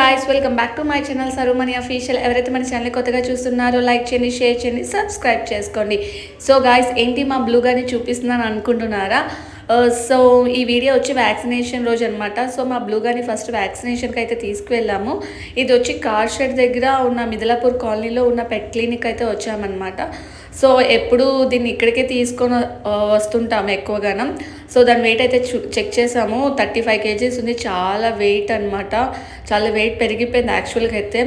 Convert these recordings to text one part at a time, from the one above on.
Welcome back to my channel Sarumani official ఎవరైతే మన channel కొత్తగా చూస్తున్నారో లైక్ చేయండి షేర్ చేయండి సబ్స్క్రైబ్ చేసుకోండి. సో గాయస్ ఏంటి మా బ్లూ గాని చూపిస్తున్నాను అనుకుంటున్నారా? Uh, సో ఈ వీడియో వచ్చి వ్యాక్సినేషన్ రోజు అనమాట సో మా బ్లూ గాని ఫస్ట్ వ్యాక్సినేషన్కి అయితే తీసుకువెళ్ళాము. ఇది వచ్చి కార్ షెడ్ దగ్గర ఉన్న మిదలాపూర్ కాలనీలో ఉన్న పెట్ క్లినిక్ అయితే వచ్చామన్నమాట. సో ఎప్పుడు దీన్ని ఇక్కడికే తీసుకొని uh, వస్తుంటాము ఎక్కువగానం. సో దాని వెయిట్ అయితే చెక్ చేసాము. థర్టీ ఫైవ్ కేజీస్ ఉంది. చాలా వెయిట్ అనమాట చాలా వెయిట్ పెరిగిపోయింది యాక్చువల్గా అయితే.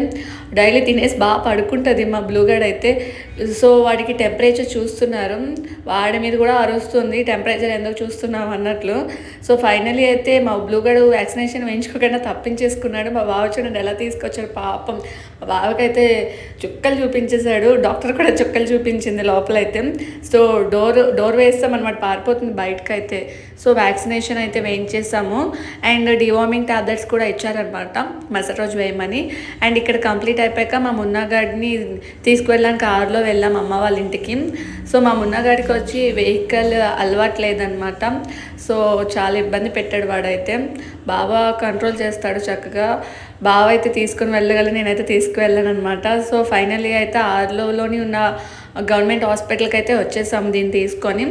డైలీ తినేసి బాగా పడుకుంటుంది మా బ్లూగడ్ అయితే. సో వాడికి టెంపరేచర్ చూస్తున్నారు. వాడి మీద కూడా అరుస్తుంది. టెంపరేచర్ ఎందుకు చూస్తున్నాం అన్నట్లు. సో ఫైనలీ అయితే మా బ్లూగడ్ వ్యాక్సినేషన్ వేయించుకోకుండా తప్పించేసుకున్నాడు. మా బావ చూడండి ఎలా తీసుకొచ్చాడు పాపం. మా బావకైతే చుక్కలు చూపించేశాడు. డాక్టర్ కూడా చుక్కలు చూపించింది లోపలైతే. సో డోర్ డోర్ వేస్తాం పారిపోతుంది బయటకు అయితే సో వ్యాక్సినేషన్ అయితే వేయించేసాము. అండ్ డివార్మింగ్ టాబ్లెట్స్ కూడా ఇచ్చారనమాట. మరుసటి రోజు వేయమని. అండ్ ఇక్కడ కంప్లీట్ అయిపోయాక మా మున్నగాడిని తీసుకువెళ్ళాను కారులో వెళ్ళాం అమ్మ వాళ్ళ ఇంటికి. సో మా మున్నగాడికి వచ్చి వెహికల్ అలవాటు లేదనమాట. సో చాలా ఇబ్బంది పెట్టాడు వాడైతే. బాగా కంట్రోల్ చేస్తాడు చక్కగా. బావ అయితే తీసుకుని వెళ్ళగల నేనైతే తీసుకువెళ్ళాను అనమాట సో ఫైనల్లీ అయితే ఆరులోని ఉన్న గవర్నమెంట్ హాస్పిటల్కి అయితే వచ్చేసాం దీన్ని తీసుకొని.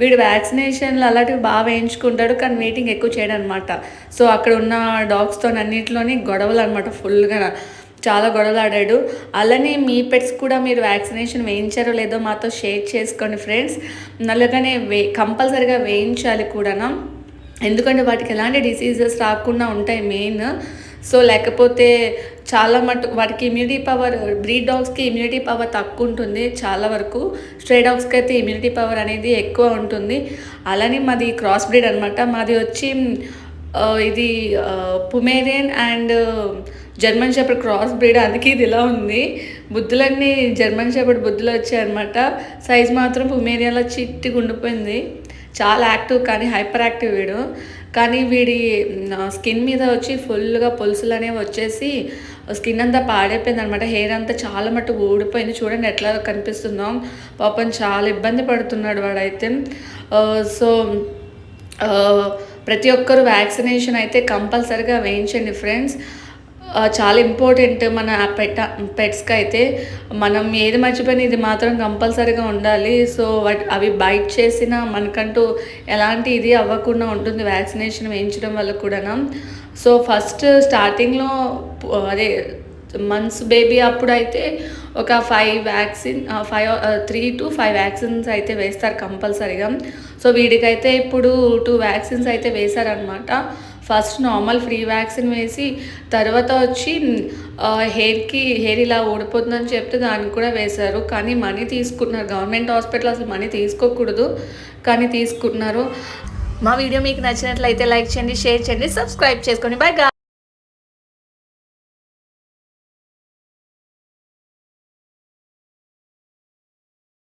వీడు వ్యాక్సినేషన్లు అలాంటివి బాగా వేయించుకుంటాడు కానీ మీటింగ్ ఎక్కువ చేయడం అనమాట సో అక్కడ ఉన్న డాగ్స్తో అన్నింటిలోని గొడవలు అనమాట ఫుల్గా. చాలా గొడవలు ఆడాడు అలానే మీ పెట్స్ కూడా మీరు వ్యాక్సినేషన్ వేయించారో లేదో మాతో షేర్ చేసుకోండి ఫ్రెండ్స్. అలాగనే వే కంపల్సరిగా వేయించాలి కూడానా. ఎందుకంటే వాటికి ఎలాంటి డిసీజెస్ రాకుండా ఉంటాయి మెయిన్. సో లేకపోతే చాలా మటు వాటికి ఇమ్యూనిటీ పవర్ బ్రీడ్ డాగ్స్కి ఇమ్యూనిటీ పవర్ తక్కువ ఉంటుంది చాలా వరకు. స్ట్రే డాగ్స్కి అయితే ఇమ్యూనిటీ పవర్ అనేది ఎక్కువ ఉంటుంది. అలానే మాది క్రాస్ బ్రీడ్ అనమాట మాది వచ్చి ఇది Pomeranian and German shepherd cross breed అందుకే ఇది ఇలా ఉంది. బుద్ధులన్నీ జర్మన్ షెపర్డ్ బుద్ధులు వచ్చాయన్నమాట సైజ్ మాత్రం పుమేరియాలో చిట్టిగా ఉండిపోయింది. చాలా యాక్టివ్ కానీ హైపర్ యాక్టివ్ వీడు. కానీ వీడి స్కిన్ మీద వచ్చి ఫుల్గా పొలుసులు అనేవి వచ్చేసి స్కిన్ అంతా పాడైపోయింది అనమాట హెయిర్ అంతా చాలా మటుకు ఊడిపోయింది. చూడండి ఎట్లా కనిపిస్తుందో. పాపం చాలా ఇబ్బంది పడుతున్నాడు వాడైతే. సో ప్రతి ఒక్కరు వ్యాక్సినేషన్ అయితే కంపల్సరిగా వేయించండి ఫ్రెండ్స్. చాలా ఇంపార్టెంట్ మన పెట్ పెట్స్కి అయితే మనం ఏది మర్చిపోయినా ఇది మాత్రం కంపల్సరీగా ఉండాలి. సో వాటి అవి బైట్ చేసిన మనకంటూ ఎలాంటి ఇది అవ్వకుండా ఉంటుంది వ్యాక్సినేషన్ వేయించడం వల్ల కూడా సో ఫస్ట్ స్టార్టింగ్లో అదే మంత్స్ బేబీ అప్పుడు అయితే ఒక five vaccine five three to five vaccines అయితే వేస్తారు కంపల్సరీగా. సో వీడికైతే ఇప్పుడు టూ వ్యాక్సిన్స్ అయితే వేశారనమాట ఫస్ట్ నార్మల్ ఫ్రీ వ్యాక్సిన్ వేసి తర్వాత వచ్చి హెయిర్కి హెయిర్ ఇలా ఊడిపోతుందని చెప్తే దానికి కూడా వేశారు. కానీ మనీ తీసుకుంటున్నారు. గవర్నమెంట్ హాస్పిటల్ అసలు మనీ తీసుకోకూడదు. కానీ తీసుకుంటున్నారు. మా వీడియో మీకు నచ్చినట్లయితే లైక్ చేయండి షేర్ చేయండి సబ్స్క్రైబ్ చేసుకోండి. బాయ్